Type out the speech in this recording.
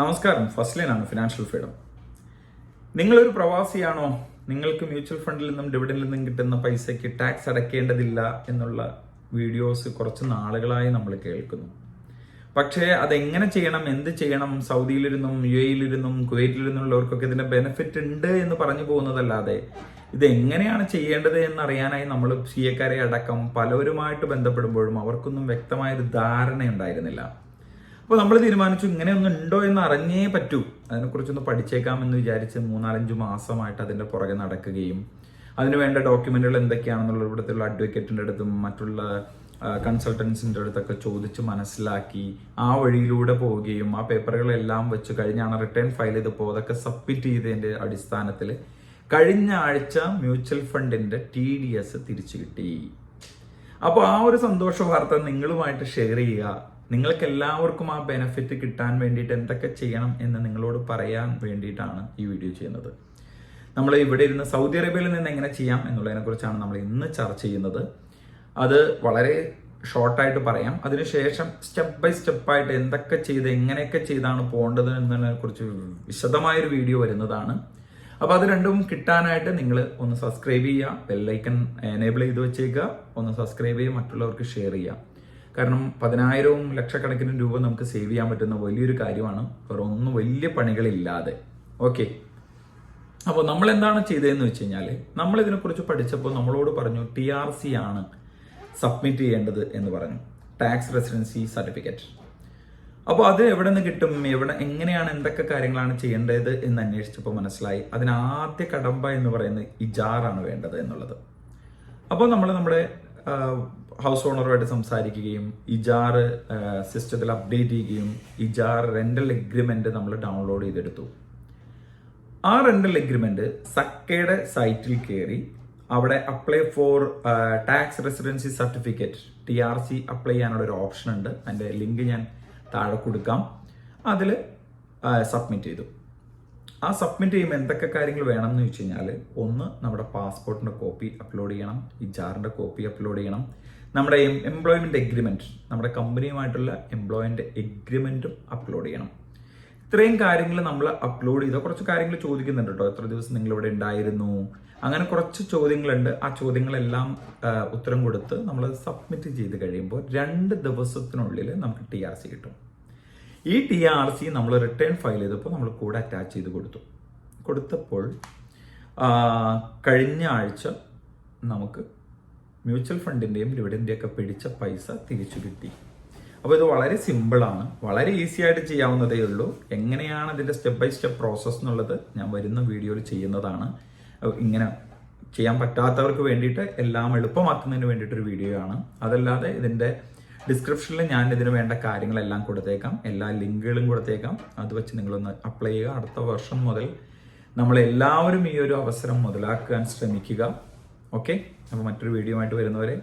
നമസ്കാരം. ഫസ്റ്റ് ലൈനാണ് financial freedom നിങ്ങളൊരു പ്രവാസിയാണോ? നിങ്ങൾക്ക് മ്യൂച്വൽ ഫണ്ടിൽ നിന്നും ഡിവിഡൻഡിൽ നിന്നും കിട്ടുന്ന പൈസയ്ക്ക് ടാക്സ് അടയ്ക്കേണ്ടതില്ല എന്നുള്ള വീഡിയോസ് കുറച്ച് നാളുകളായി നമ്മൾ കേൾക്കുന്നു. പക്ഷേ അതെങ്ങനെ ചെയ്യണം എന്ത് ചെയ്യണം സൗദിയിലിരുന്നും യു എയിലിരുന്നും കുവൈറ്റിലിരുന്നുള്ളവർക്കൊക്കെ ഇതിന്റെ ബെനിഫിറ്റ് ഉണ്ട് എന്ന് പറഞ്ഞു പോകുന്നതല്ലാതെ ഇത് എങ്ങനെയാണ് ചെയ്യേണ്ടത് എന്നറിയാനായി നമ്മൾ സി എക്കാരെ അടക്കം പലവരുമായിട്ട് ബന്ധപ്പെടുമ്പോഴും അവർക്കൊന്നും വ്യക്തമായൊരു ധാരണ ഉണ്ടായിരുന്നില്ല അപ്പോൾ നമ്മൾ തീരുമാനിച്ചു ഇങ്ങനെയൊന്നും ഉണ്ടോ എന്ന് അറിഞ്ഞേ പറ്റൂ. അതിനെക്കുറിച്ചൊന്ന് പഠിച്ചേക്കാം എന്ന് വിചാരിച്ച് മൂന്നാലഞ്ച് മാസമായിട്ട് അതിന്റെ പുറകെ നടക്കുകയും അതിന് വേണ്ട ഡോക്യുമെന്റുകൾ എന്തൊക്കെയാണെന്നുള്ള ഇവിടുത്തെ അഡ്വക്കേറ്റിന്റെ അടുത്തും മറ്റുള്ള കൺസൾട്ടൻസിന്റെ അടുത്തൊക്കെ ചോദിച്ച് മനസ്സിലാക്കി ആ വഴിയിലൂടെ പോവുകയും ആ പേപ്പറുകളെല്ലാം വെച്ച് കഴിഞ്ഞാണ് റിട്ടേൺ ഫയൽ ചെയ്തപ്പോൾ അതൊക്കെ സബ്മിറ്റ് ചെയ്തതിന്റെ അടിസ്ഥാനത്തിൽ കഴിഞ്ഞ ആഴ്ച മ്യൂച്വൽ ഫണ്ടിന്റെ ടി ഡി എസ് തിരിച്ചു കിട്ടി. അപ്പോൾ ആ ഒരു സന്തോഷ വാർത്ത നിങ്ങളുമായിട്ട് ഷെയർ ചെയ്യുക. നിങ്ങൾക്ക് എല്ലാവർക്കും ആ ബെനഫിറ്റ് കിട്ടാൻ വേണ്ടിയിട്ട് എന്തൊക്കെ ചെയ്യണം എന്ന് നിങ്ങളോട് പറയാൻ വേണ്ടിയിട്ടാണ് ഈ വീഡിയോ ചെയ്യുന്നത്. നമ്മൾ ഇവിടെ ഇരുന്ന് സൗദി അറേബ്യയിൽ നിന്ന് എങ്ങനെ ചെയ്യാം എന്നുള്ളതിനെ കുറിച്ചാണ് നമ്മൾ ഇന്ന് ചർച്ച ചെയ്യുന്നത്. അത് വളരെ ഷോർട്ടായിട്ട് പറയാം. അതിനുശേഷം സ്റ്റെപ്പ് ബൈ സ്റ്റെപ്പായിട്ട് എന്തൊക്കെ ചെയ്ത് എങ്ങനെയൊക്കെ ചെയ്താണ് പോകേണ്ടത് എന്നതിനെ കുറിച്ച് വിശദമായൊരു വീഡിയോ വരുന്നതാണ്. അപ്പോൾ അത് രണ്ടും കിട്ടാനായിട്ട് നിങ്ങൾ ഒന്ന് സബ്സ്ക്രൈബ് ചെയ്യുക ബെല്ലൈക്കൺ എനേബിൾ ചെയ്ത് വെച്ചേക്കുക ഒന്ന് സബ്സ്ക്രൈബ് ചെയ്യുക മറ്റുള്ളവർക്ക് ഷെയർ ചെയ്യാം കാരണം പതിനായിരവും ലക്ഷക്കണക്കിന് രൂപ നമുക്ക് സേവ് ചെയ്യാൻ പറ്റുന്ന വലിയൊരു കാര്യമാണ്. വേറെ ഒന്നും വലിയ പണികളില്ലാതെ. ഓക്കെ അപ്പോൾ നമ്മൾ എന്താണ് ചെയ്തതെന്ന് വെച്ച് കഴിഞ്ഞാൽ നമ്മൾ ഇതിനെക്കുറിച്ച് പഠിച്ചപ്പോൾ നമ്മളോട് പറഞ്ഞു ടി ആർ സി ആണ് സബ്മിറ്റ് ചെയ്യേണ്ടത് എന്ന് പറഞ്ഞു. ടാക്സ് റെസിഡൻസി സർട്ടിഫിക്കറ്റ് അപ്പോൾ അത് എവിടെ നിന്ന് കിട്ടും? എവിടെ എങ്ങനെയാണ് എന്തൊക്കെ കാര്യങ്ങളാണ് ചെയ്യേണ്ടത് എന്ന് അന്വേഷിച്ചപ്പോൾ മനസ്സിലായി. അതിന് ആദ്യ കടമ്പ എന്ന് പറയുന്നത് ഇജാറാണ് വേണ്ടത് എന്നുള്ളത്. അപ്പോൾ നമ്മൾ നമ്മുടെ ഹൗസ് ഓണറുമായിട്ട് സംസാരിക്കുകയും ഇജാർ സിസ്റ്റത്തിൽ അപ്ഡേറ്റ് ചെയ്യുകയും ഇജാർ റെന്റൽ എഗ്രിമെന്റ് നമ്മൾ ഡൗൺലോഡ് ചെയ്തെടുത്തു. ആ റെന്റൽ എഗ്രിമെന്റ് സക്കയുടെ സൈറ്റിൽ കയറി അവിടെ apply for tax residency certificate T R C apply ചെയ്യാനുള്ള ഒരു ഓപ്ഷൻ ഉണ്ട്. അതിന്റെ ലിങ്ക് ഞാൻ താഴെ കൊടുക്കാം. അതിൽ സബ്മിറ്റ് ചെയ്തു. ആ സബ്മിറ്റ് ചെയ്യുമ്പോൾ എന്തൊക്കെ കാര്യങ്ങൾ വേണം എന്ന് വെച്ച് കഴിഞ്ഞാൽ ഒന്ന് നമ്മുടെ പാസ്പോർട്ടിന്റെ കോപ്പി അപ്ലോഡ് ചെയ്യണം ഈ ജാറിന്റെ കോപ്പി അപ്ലോഡ് ചെയ്യണം. നമ്മുടെ എംപ്ലോയ്മെന്റ് എഗ്രിമെന്റ് നമ്മുടെ കമ്പനിയുമായിട്ടുള്ള എംപ്ലോയ്മെന്റ് എഗ്രിമെന്റും അപ്ലോഡ് ചെയ്യണം. ഇത്രയും കാര്യങ്ങൾ നമ്മൾ അപ്ലോഡ് ചെയ്ത കുറച്ച് കാര്യങ്ങൾ ചോദിക്കുന്നുണ്ട് കേട്ടോ. എത്ര ദിവസം നിങ്ങൾ ഇവിടെ ഉണ്ടായിരുന്നു? അങ്ങനെ കുറച്ച് ചോദ്യങ്ങളുണ്ട്. ആ ചോദ്യങ്ങളെല്ലാം ഉത്തരം കൊടുത്ത് നമ്മൾ സബ്മിറ്റ് ചെയ്ത് കഴിയുമ്പോൾ രണ്ട് ദിവസത്തിനുള്ളിൽ നമുക്ക് ടി ആർ സി കിട്ടും. ഈ ടി ആർ സി നമ്മൾ റിട്ടേൺ ഫയൽ ചെയ്തപ്പോൾ നമ്മൾ കൂടെ അറ്റാച്ച് ചെയ്ത് കൊടുത്തു. കൊടുത്തപ്പോൾ കഴിഞ്ഞ ആഴ്ച നമുക്ക് മ്യൂച്വൽ ഫണ്ടിന്റെയും ഡിവിഡന്റെയും ഒക്കെ പിടിച്ച പൈസ തിരിച്ചു കിട്ടി. അപ്പോൾ ഇത് വളരെ സിമ്പിളാണ് വളരെ ഈസി ആയിട്ട് ചെയ്യാവുന്നതേ ഉള്ളൂ. എങ്ങനെയാണ് അതിന്റെ സ്റ്റെപ്പ് ബൈ സ്റ്റെപ്പ് പ്രോസസ്സ് എന്നുള്ളത് ഞാൻ വരുന്ന വീഡിയോയിൽ ചെയ്യുന്നതാണ്. ഇങ്ങനെ ചെയ്യാൻ പറ്റാത്തവർക്ക് വേണ്ടിയിട്ട് എല്ലാം എളുപ്പമാക്കുന്നതിന് വേണ്ടിയിട്ടൊരു വീഡിയോ ആണ്. അതല്ലാതെ ഇതിന്റെ ഡിസ്ക്രിപ്ഷനിൽ ഞാൻ ഇതിന് വേണ്ട കാര്യങ്ങളെല്ലാം കൊടുത്തേക്കാം. എല്ലാ ലിങ്കുകളും കൊടുത്തേക്കാം. അത് വെച്ച് നിങ്ങളൊന്ന് അപ്ലൈ ചെയ്യുക. അടുത്ത വർഷം മുതൽ നമ്മൾ എല്ലാവരും ഈ ഒരു അവസരം മുതലാക്കാൻ ശ്രമിക്കുക. ഓക്കെ അപ്പോൾ മറ്റൊരു വീഡിയോ ആയിട്ട് വരുന്നവരെ